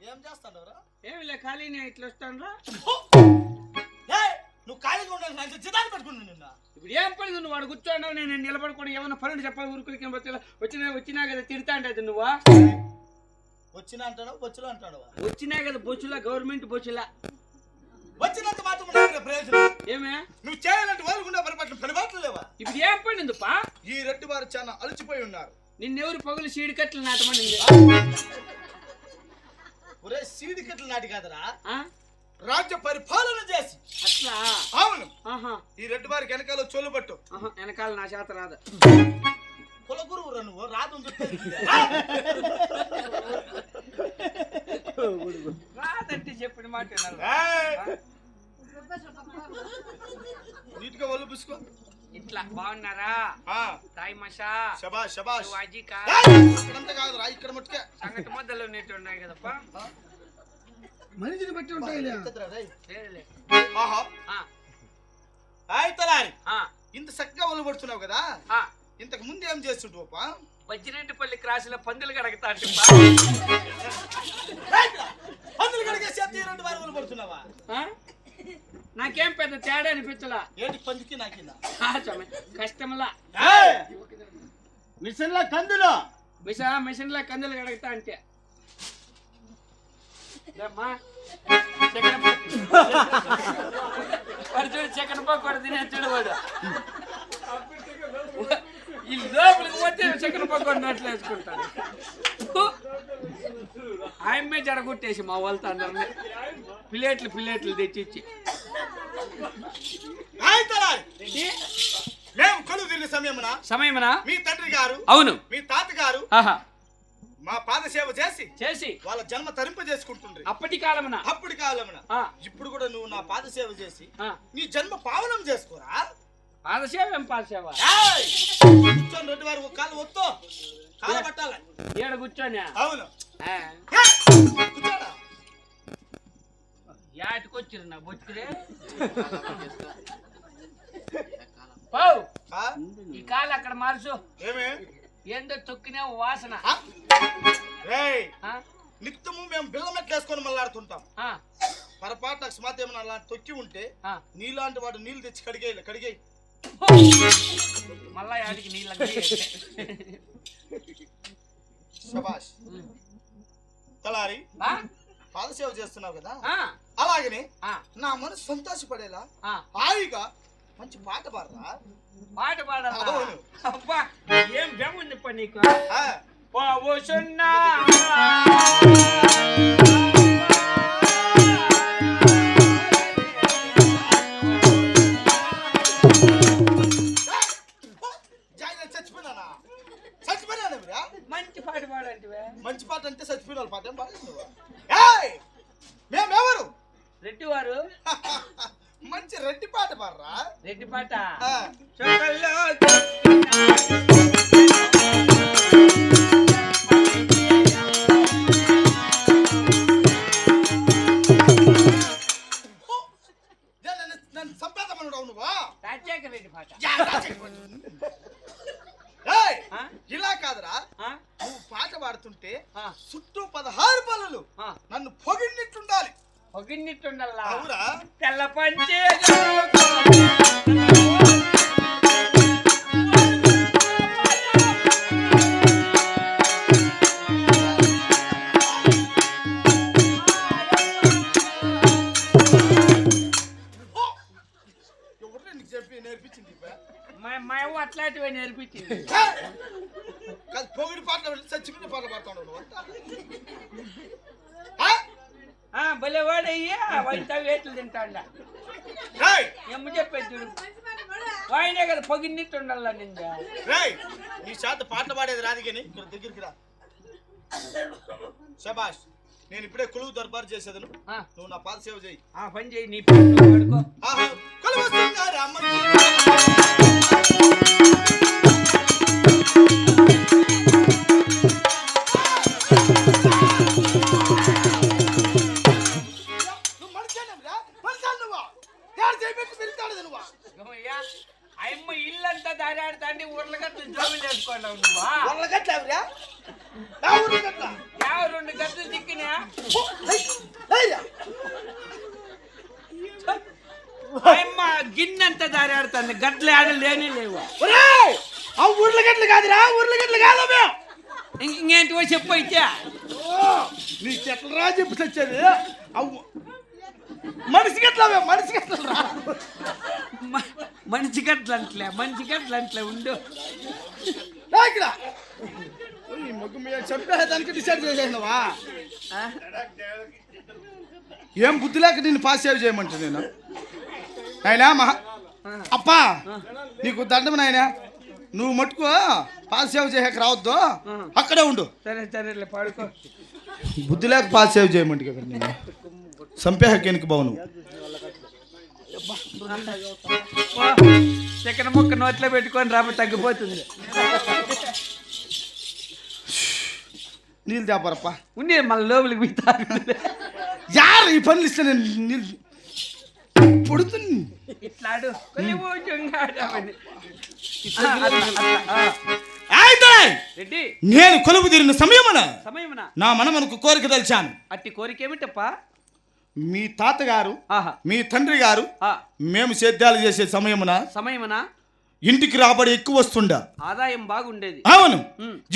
ఏం చేస్తాడవరా ఏమి లే ఖాళీ నేను ఇట్లా వస్తాను నువ్వు ఖాళీగా ఉండాలి నాకు జిదాలు పెట్టుకున్నాను నిన్న. ఇప్పుడు ఏం పని నువ్వు? వాడు కూర్చోండావు నేను నిలబడుకోవడం ఏమన్నా పనులు చెప్పాలి ఊరుకులకి వచ్చిన వచ్చినా కదా తిడతా అంటే నువ్వు? వచ్చిన అంటాడు వచ్చులు అంటాడు? వచ్చినా కదా బొచ్చులా గవర్నమెంట్ బొచ్చులా. వచ్చినంత మాత్రం నాకు ప్రయోజనం. ఏమే? నువ్వు చేయాలంటే వాళ్ళకుండా పరిపట్ల పని బాటలు లేవా? ఇప్పుడు ఏం పని ఉందిపా? ఈ రెడ్డి వారు చాలా అలసిపోయి ఉన్నారు. నిన్నెవరు పగులు సీడి కట్టలు నాటమని ఒరే సీడి కట్టలు నాటి కాదరా? రాజ్య పరిపాలన చేసి. అట్లా? అవును. ఆహా. ఈ రెడ్డి వారికి వెనకాల చోలు పట్టు వెనకాల నా చేత రాదు. కుల గురువురా నువ్వు? రాదు. రాదంటే చెప్పిన మాట! నీట్గా ఒళ్ళు పుసుకో. ఇట్లా బాగున్నారా? ఆ, తాయి మషా. శబాష్ శబాష్ అజికా. ఏయ్! ఇక్కడంతా కాదురా ఇక్కడ మట్టుకే. సంగటి మొదలు ఉన్నట్టు ఉన్నాయి కదప్పా. మనిషిని బట్టి ఉంటాయి. ఆహా. ఆయ్ తలారి. ఇంత చక్కగా ఒళ్ళు పడుతున్నావు కదా? ఆ. ఇంతకు ముందు ఏం చేస్తుంటావు పా బజ్జిరెడ్డిపల్లి క్రాసులో పందులు కడగతా పందులు కడిగే చేతి ఈ రెండు వారు ఒళ్ళు పడుతున్నావా నాకేం పెద్ద తేడా అనిపించలా? ఏంటి పందికి నాకిందా. కష్టంలా మిషన్లో కందులో! మిషా మిషన్లో కందులు కడగతా అంటే? చికెన్ ప- వాడు చూడు చికెన్ పకోడ తినే చూడు వాడు. ఈ లోపలికి పోతే చికెన్ పకోడ నోట్లు వేసుకుంటాడు. ఆయమ్మే జడగొట్టేసి మా వాళ్ళతో అందరినీ. ప్లేట్లు ప్లేట్లు తెచ్చిచ్చి? మేము కొలువు తిరిగిన సమయమున? సమయమనా? మీ తండ్రి గారు అవును. మీ తాతగారు ఆహా. మా పాద సేవ చేసి చేసి వాళ్ళ జన్మ తరింప చేసుకుంటుండ్రి. అప్పటి కాలమున. అప్పటి కాలమున. ఇప్పుడు కూడా నువ్వు నా పాద సేవ చేసి. నీ జన్మ పావనం చేసుకోరా? పాదసేవ ఏం పాదసేవ? ఏయ్! కూర్చొని రెడ్డి వారు ఒక కాలు ఒత్తు. కాలు పట్టాలి. ఏడ కూర్చోని అవును. యాటికొచ్చిరు నా పావు ఆ? ఈ కాలు అక్కడ మార్చు ఏమి? ఏందో తొక్కినా వాసన. నిత్యము మేము బిల్ల మెట్లు వేసుకొని మళ్ళాడుతుంటాం ఆ, పొరపాటు అకస్మాత్ ఏమైనా అలా తొక్కి ఉంటే ఆ. నీలాంటి వాడు నీళ్ళు తెచ్చి కడిగేయాలి కడిగేయి. మళ్ళా యాడికి నీళ్ళ శబాష్ తలారి. పాదసేవ చేస్తున్నావు కదా? అలాగనే నా మనసు సంతోషపడేలా హాయిగా మంచి పాట పాడరా? పాట. అబ్బా ఏం బెమ్ముంది పా నీకు? ఆ, పోవసున్నా మంచి పాట పాడంటివే మంచి పాట అంటే చచ్చిపోయిన వాళ్ళ పాట ఏం ఏయ్! మేమెవరు? రెడ్డి వారు మంచి రెడ్డి పాట పాడరా? రెడ్డి పాట? ఇలా కాదురా. ఆ, చుట్టూ పదహారు పనులు. నన్ను పొగిడినట్టుండాలి అవురా తెల్ల పంచే చెప్పి నేర్పించింది? మా అట్లాంటివి నేర్పించింది ఏయ్! కాదు పొగిడి పాటలు పెట్టి చచ్చిపోయిన పాటలు పాడుతున్నావు నువ్వు అంతా. ఆ? ఆ భలే వాడయ్యా వంట రేయ్, ఏమో చెప్పేది వాయినే కదా పొగిన్నిట్టుండల్లా నిందా రేయ్, నీ చేత పాటలు పాడేది రాదు కానీ ఇక్కడ దగ్గరికి రా. శబాష్ నేను ఇప్పుడే కొలువు దర్బారు చేసేదను. నువ్వు నా పాద సేవ చేయి. ఆ పని చేయి నీ పడుకో దారాడుతుంది. గట్లు ఆడ లేని లేవు. ఆ ఊర్ల గట్ల కాదురా ఊర్ల గట్ల కాదు మేము ఇంకేంటివో చెప్పు అయితే. నీ చెట్లరా చెప్పి తెచ్చేది. అవ్వు మనిషి గట్లవే మనిషి గట్లరా మనిషి గట్లు అంటలే మనిషి గట్లు అంటలే ఉండు. ఇక్కడ. ముగ్గు మీద చంపేదానికి డిసైడ్ చేసేసినవా? ఏం బుద్ధి లేక నిన్ను పాస్ సేవ్ చేయమంటే నేను. నాయనా మహా అప్పా నీకు దండం నాయనా. నువ్వు మట్టుకు పాస్ సేవ్ చేయక రావద్దు. అక్కడే ఉండు. సరే పడుకో. బుద్ధి లేక పాస్ సేవ్ చేయమంటే కదా నేను సంపేహకి వెనుక బావు చికెన్ ముక్క నోట్లో పెట్టుకొని రాబ తగ్గిపోతుంది. నీళ్ళు తేపరప్ప. ఉండి మళ్ళీ లోపలికి పోతారు యారు ఈ పనులు ఇస్తే నేను నీళ్ళు ఇట్లాడు. అయితే రెడ్డి. నేను కొలువు తీరిన సమయమున సమయమున. నా మనమనకు కోరిక తెలిచాను. అట్టి కోరిక ఏమిటప్పా మీ తాతగారు ఆహా. మీ తండ్రి గారు మేము సేద్యాలు చేసే సమయమున సమయమున ఇంటికి రాబడి ఎక్కువ వస్తుండా. ఆదాయం బాగుండేది. అవును.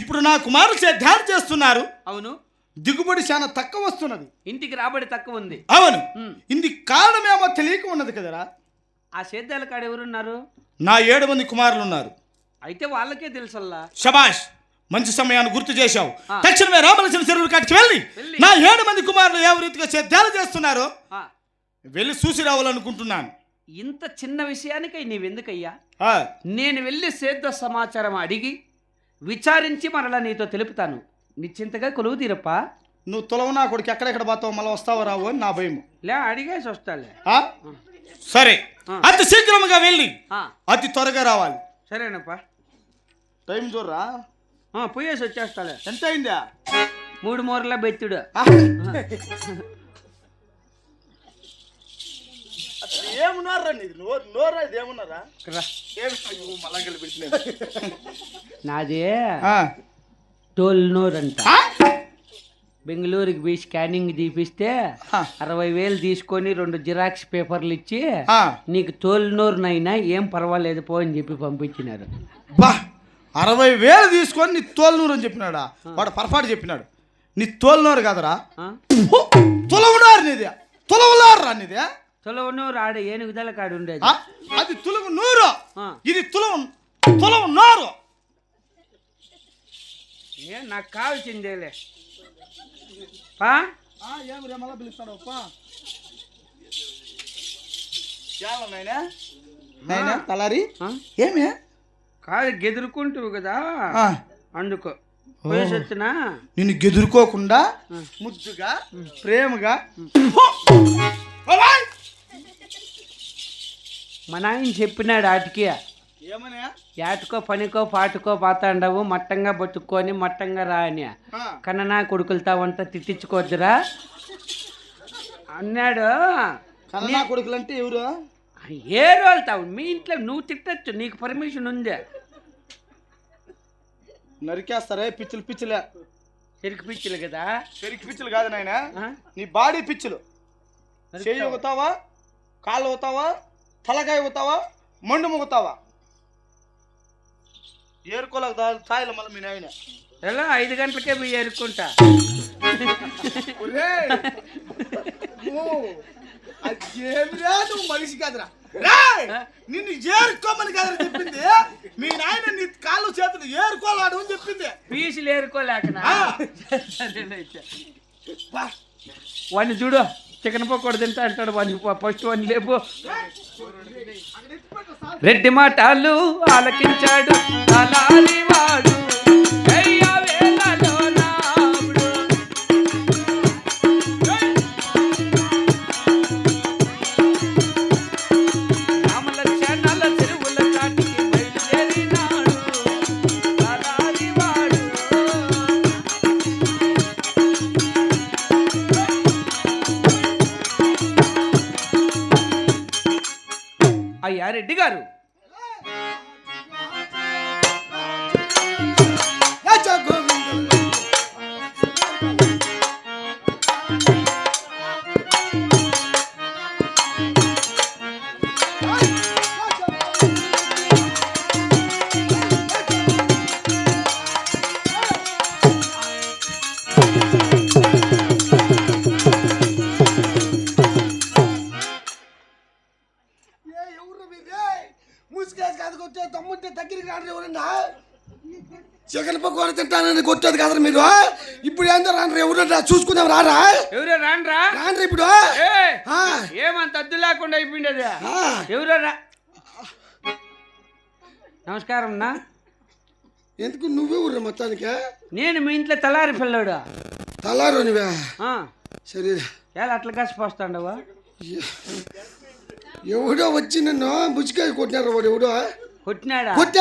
ఇప్పుడు నా కుమారులు సేద్యాలు చేస్తున్నారు. అవును. దిగుబడి చాలా తక్కువ వస్తున్నది. ఇంటికి రాబడి తక్కువ ఉంది. అవును. ఇందుకు కారణమేమో తెలియక ఉన్నది కదరా. ఆ సేద్యాల కాడ ఎవరున్నారు? నా ఏడు మంది కుమారులు ఉన్నారు అయితే వాళ్ళకే తెలుసల్లా? శబాష్ మంచి సమయాన్ని గుర్తు చేశావు. తక్షణమే రామలసిన చెరువు కాటికి వెళ్ళి. నా ఏడు మంది కుమారులు ఏ రీతిగా సేద్యాలు చేస్తున్నారో వెళ్ళి చూసి రావాలనుకుంటున్నాను. ఇంత చిన్న విషయానికై నీవెందుకయ్యా? నేను వెళ్ళి సేద్య సమాచారం అడిగి విచారించి మరలా నీతో తెలుపుతాను. నిశ్చింతగా కొలువు తీరప్ప? నువ్వు తొలవ నా కొడుకు ఎక్కడెక్కడ పోతావు మళ్ళీ వస్తావో రావు అని నా భయం లే అడిగేసి వస్తాలే. ఆ? సరే. అతి శీఘ్రముగా వెళ్ళి ఆ, అతి త్వరగా రావాలి. సరేనప్పా. టైం చూడరా? ఆ, పోయేసి వచ్చేస్తాలే. ఎంత అయిందా? మూడు మూరల బెత్తుడు. ఏమున్నారా నీది? నోరు నోరా ఇది ఏమున్నారా? రా. ఏమి. నాది. ఆ. ఆ? బెంగళూరుకి పోయి స్కానింగ్ తీపిస్తే. అరవై వేలు తీసుకొని రెండు జిరాక్స్ పేపర్లు ఇచ్చి. నీకు తోలునూరునైనా ఏం పర్వాలేదు పో అని చెప్పి పంపించినారు. బా అరవై వేలు తీసుకొని నీ తోలునూరు అని చెప్పినాడా? వాడు పొరపాటు చెప్పినాడు. నీ తోలునూరు కాదరా. తులవునారు నీది. తులవులారు రా నీది. తొలవనూరు ఆడ ఏనుగుదల కాడు ఉండేది? అది తులవు నూరు. ఇది తులవు తులవు నోరు ఏ నాకు కావాల్సిందేలే పా. ఏమి రే మళ్ళా పిలుస్తాడు నాయనా? తలారి? ఆ? ఏమి? కాదు గెదురుకుంటావు కదా. అందుకో. పోయేసి వచ్చినా నిన్ను గెదురుకోకుండా. ముద్దుగా ప్రేమగా! మా నాయన చెప్పినాడు ఆటికి. ఏమనే? యాటకో పనికో పాటుకో పాతాండవు మట్టంగా బతుక్కొని మట్టంగా రా అని కన్ననా కొడుకులతావంతా తిట్టించుకోవద్దురా. అన్నాడు. కన్నా కొడుకులంటే ఎవరు? ఏ రోజుతావు మీ ఇంట్లో నువ్వు తిట్టచ్చు నీకు పర్మిషన్ ఉంది. నరికేస్తారే పిచ్చులు పిచ్చులే. చెరుకు పిచ్చిలు కదా? చెరికి పిచ్చులు కాదు నాయనా? నీ బాడీ పిచ్చులు? చేయి ఊతావా కాళ్ళు ఊతావా తలకాయ ఊతావా మండు ముగుతావా? ఏరుకోలేక తాయిల మళ్ళీ మీ నాయన. ఎలా? ఐదు గంటలకే పోయి అదేమిరా నువ్వు మనిషి కాదురా. రేయ్! నిన్ను ఏరుకోమని కాదురా చెప్పింది. మీ నాయన నీ కాళ్ళు చేతులు ఏరుకోవాడు అని చెప్పింది. పీసులు ఏరుకోలేకనా ఆ. సరేనైతే. వాడిని చూడు. చికెన్ పకోడ తింటా అంటాడు వాడిని. ఫస్ట్ వాడిని లేపు. రెడ్డి మాటలు ఆలకించాడు. అలాలి వాడు. చికెన్ పకోడ తింటానని కొట్టేది కదా మీరు ఇప్పుడు ఏందో రాండ్రు ఎవరన్నా చూసుకుందాం రారా? ఎవరో రాండ్రా? రాండ్రు ఇప్పుడు ఏమంత అద్దు లేకుండా అయిపోయిండేది? ఆ. ఎవరో రా? నమస్కారం అన్నా. ఎందుకు నువ్వే ఊర్రా మొత్తానికి? నేను మీ ఇంట్లో తలారి పిల్లోడు? తలారు నువ్వే ఆ, సరే. ఎలా అట్లా కసిపోస్తాండవా ఎవడో వచ్చి నన్ను ముసుకేసి కొట్టినారు వాడు ఎవడో? కొట్టినాడా? కొట్టే